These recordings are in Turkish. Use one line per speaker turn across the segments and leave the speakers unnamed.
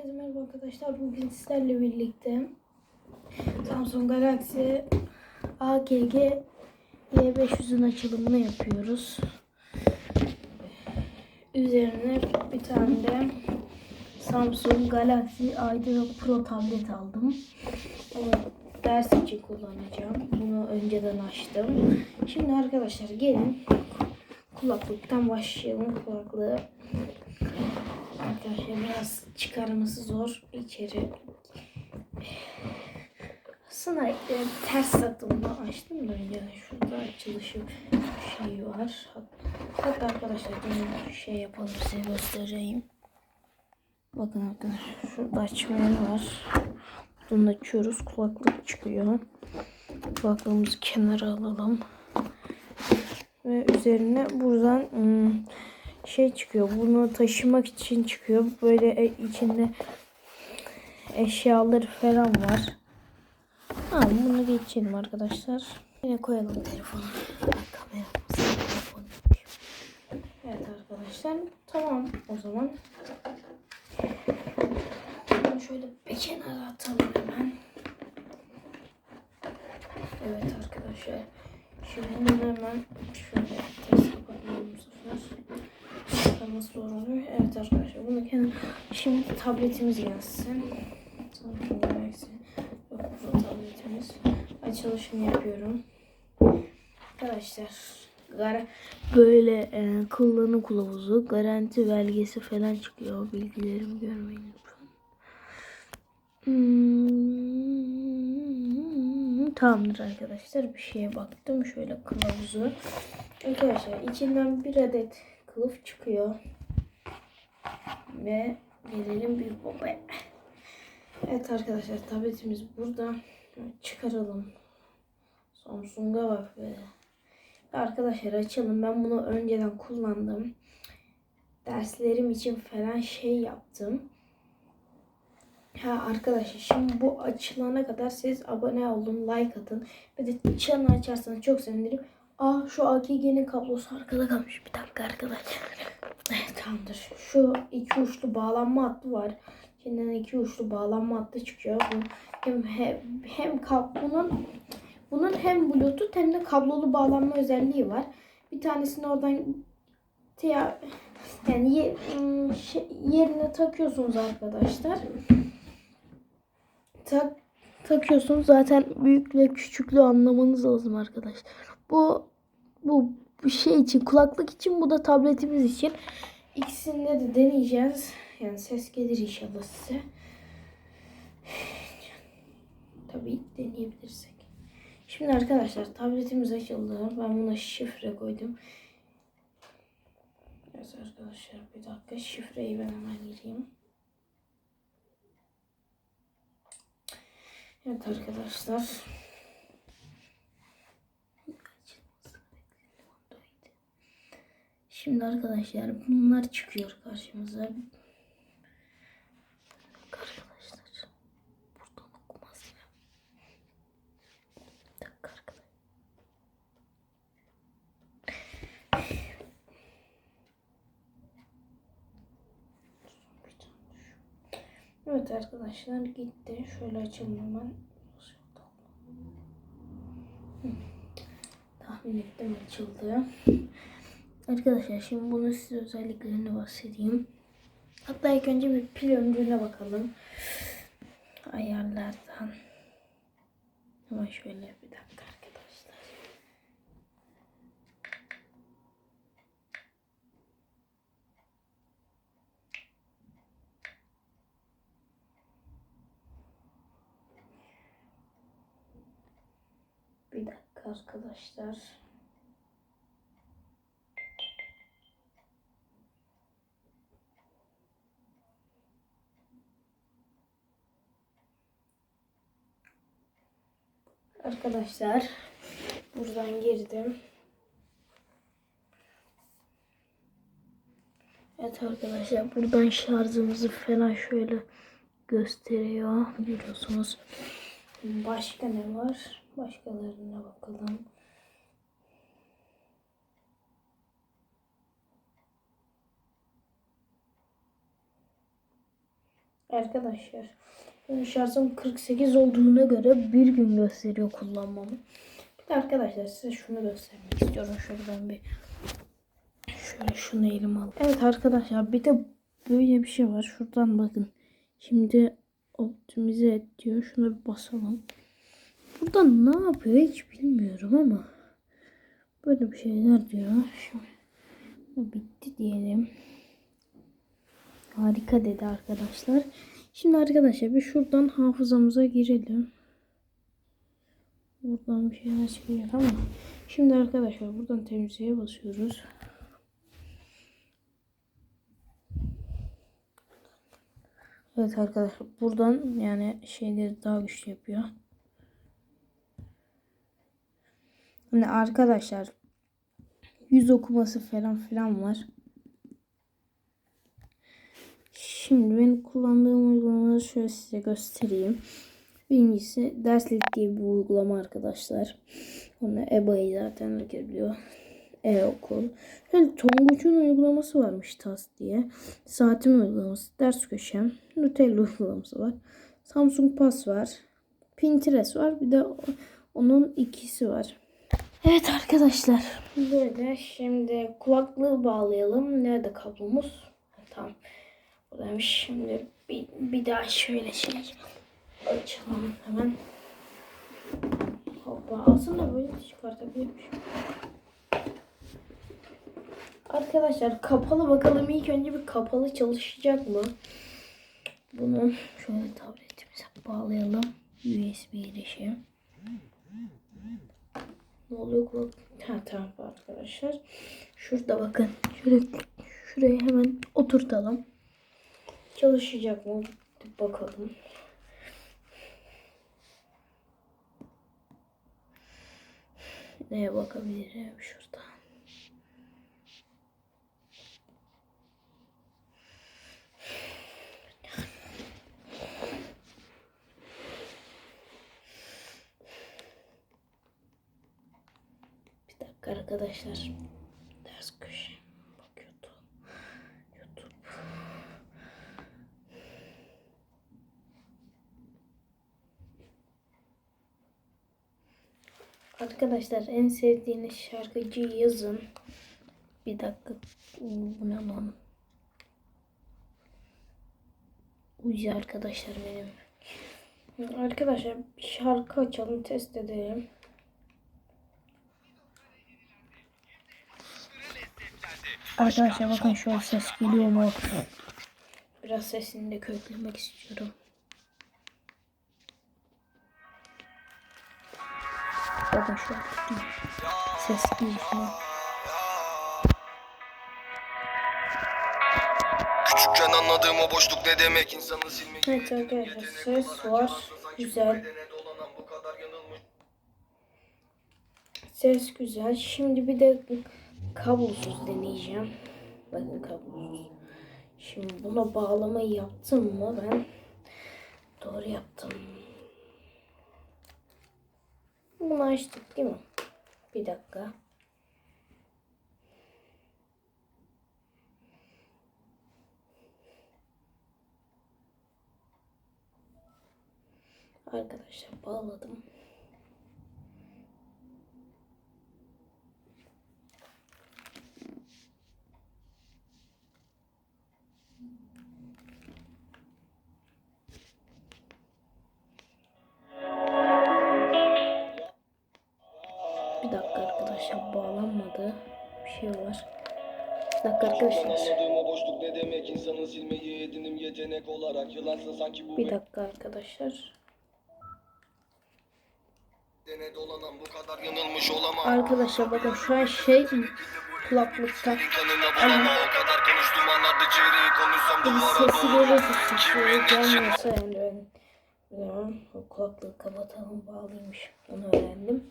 Herkese merhaba arkadaşlar. Bugün sizlerle birlikte Samsung Galaxy AGG Y500'ün açılımını yapıyoruz. Üzerine bir tane de Samsung Galaxy Aydın Pro tablet aldım. Onu ders için kullanacağım. Bunu önceden açtım. Şimdi arkadaşlar gelin kulaklıktan başlayalım. Kulaklığı Arkadaşlar biraz çıkarması zor içeri. Aslında e, ters satımını açtım da yani şurada açılışı şey var. Hat- Hatta arkadaşlar bunu şey yapalım size göstereyim. Bakın arkadaşlar şurada açmayan var. Bunu açıyoruz kulaklık çıkıyor. Kulaklığımızı kenara alalım. Ve üzerine buradan ım, şey çıkıyor. Bunu taşımak için çıkıyor. Böyle e- içinde eşyaları falan var. Ha, bunu geçelim arkadaşlar. Yine koyalım telefonu. Telefonu. Evet arkadaşlar. Tamam o zaman. Bunu şöyle bir kenara atalım hemen. Evet arkadaşlar. Şimdi hemen şöyle ters kapatalım bu sefer. Zor oluyor. Evet arkadaşlar bunu kenar. Şimdi tabletimiz gelsin. Yok Pro tabletimiz. Açılışını yapıyorum. Arkadaşlar böyle e, kullanım kılavuzu, garanti belgesi falan çıkıyor. Bilgilerimi görmeyin lütfen. Hmm, tamamdır arkadaşlar. Bir şeye baktım. Şöyle kılavuzu. Arkadaşlar içinden bir adet kılıf çıkıyor. Ve gelelim büyük babaya. Evet arkadaşlar tabletimiz burada. Çıkaralım. Samsung'a bak be. Arkadaşlar açalım. Ben bunu önceden kullandım. Derslerim için falan şey yaptım. Ha arkadaşlar şimdi bu açılana kadar siz abone olun, like atın. Ve de çanı açarsanız çok sevinirim. Aa şu AGG'nin kablosu arkada kalmış. Bir dakika arkadaşlar. Evet tamamdır. Şu iki uçlu bağlanma hattı var. Şimdiden iki uçlu bağlanma hattı çıkıyor. Bu hem hem, hem kab- bunun hem bluetooth hem de kablolu bağlanma özelliği var. Bir tanesini oradan ya, yani ye- ım, şey- yerine takıyorsunuz arkadaşlar. Tak takıyorsunuz zaten büyükle küçüklüğü anlamanız lazım arkadaşlar. Bu bu şey için kulaklık için bu da tabletimiz için. İkisinde de deneyeceğiz. Yani ses gelir inşallah size. Tabii deneyebilirsek. Şimdi arkadaşlar tabletimiz açıldı. Ben buna şifre koydum. Evet arkadaşlar bir dakika şifreyi ben hemen gireyim. Evet arkadaşlar. Şimdi arkadaşlar bunlar çıkıyor karşımıza. Arkadaşlar buradan okumaz ya. Evet arkadaşlar gitti. Şöyle açalım hemen. Tahmin ettim açıldı. Arkadaşlar şimdi bunun size özelliklerini bahsedeyim. Hatta ilk önce bir pil ömrüne bakalım. Ayarlardan. Ama şöyle bir dakika arkadaşlar. Bir dakika arkadaşlar. Arkadaşlar buradan girdim. Evet arkadaşlar buradan şarjımızı falan şöyle gösteriyor. Biliyorsunuz. Başka ne var? Başkalarına bakalım. Arkadaşlar benim şarjım 48 olduğuna göre bir gün gösteriyor kullanmamı. Bir de arkadaşlar size şunu göstermek istiyorum. Şuradan bir şöyle şunu elime al. Evet arkadaşlar bir de böyle bir şey var. Şuradan bakın. Şimdi optimize et diyor. Şuna bir basalım. Buradan ne yapıyor hiç bilmiyorum ama böyle bir şeyler diyor. Şimdi bitti diyelim. Harika dedi arkadaşlar. Şimdi arkadaşlar bir şuradan hafızamıza girelim. Buradan bir şeyler çıkıyor ama şimdi arkadaşlar buradan temizliğe basıyoruz. Evet arkadaşlar buradan yani şeyleri daha güçlü yapıyor. Hani arkadaşlar yüz okuması falan filan var. Şimdi ben kullandığım uygulamaları şöyle size göstereyim. Birincisi derslik diye bir uygulama arkadaşlar. Onu EBA'yı zaten herkes biliyor. E-okul. Şöyle Tonguç'un uygulaması varmış TAS diye. Saatim uygulaması, ders köşem, Nutella uygulaması var. Samsung Pass var. Pinterest var. Bir de onun ikisi var. Evet arkadaşlar. Böyle şimdi kulaklığı bağlayalım. Nerede kablomuz? Tamam. Buradaymış. Şimdi bir, bir daha şöyle şey açalım hemen. Hoppa. Aslında böyle çıkartabilirmişim. Arkadaşlar kapalı bakalım ilk önce bir kapalı çalışacak mı? Bunu şöyle tabletimize bağlayalım. USB girişi. Ne oluyor kulak? Ha tamam arkadaşlar. Şurada bakın. Şöyle şuraya hemen oturtalım. Çalışacak mı? Bakalım. Neye bakabilirim şurada? Bir dakika arkadaşlar. Arkadaşlar en sevdiğiniz şarkıcıyı yazın. Bir dakika. Bu ne arkadaşlar benim. Arkadaşlar şarkı açalım test edelim. Arkadaşlar bakın şu ses geliyor mu? Biraz sesini de köklemek istiyorum. Bakın şu ses an.
Küçükken anladığım o boşluk ne demek insanı silmek
Evet arkadaşlar ses var. Güzel. Ses güzel. Şimdi bir de kablosuz deneyeceğim. Bakın kablosuz. Şimdi buna bağlamayı yaptım mı ben? Doğru yaptım. Bunu açtık değil mi? Bir dakika. Arkadaşlar bağladım. Bağlanmadı. Bir şey var. Bir dakika arkadaşlar. Bir dakika arkadaşlar. Arkadaşlar bakın şu an şey kulaklıkta
konuşsam
bir sesi gelirse sesi gelmiyorsa yani ben bilemem. O kulaklığı kapatalım bağlıymış. Onu öğrendim.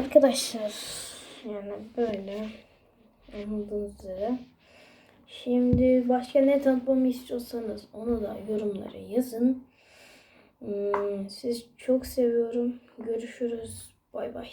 Arkadaşlar yani böyle anladığınız üzere. Şimdi başka ne tanıtmamı istiyorsanız onu da yorumlara yazın. Hmm, Sizi çok seviyorum. Görüşürüz. Bay bay.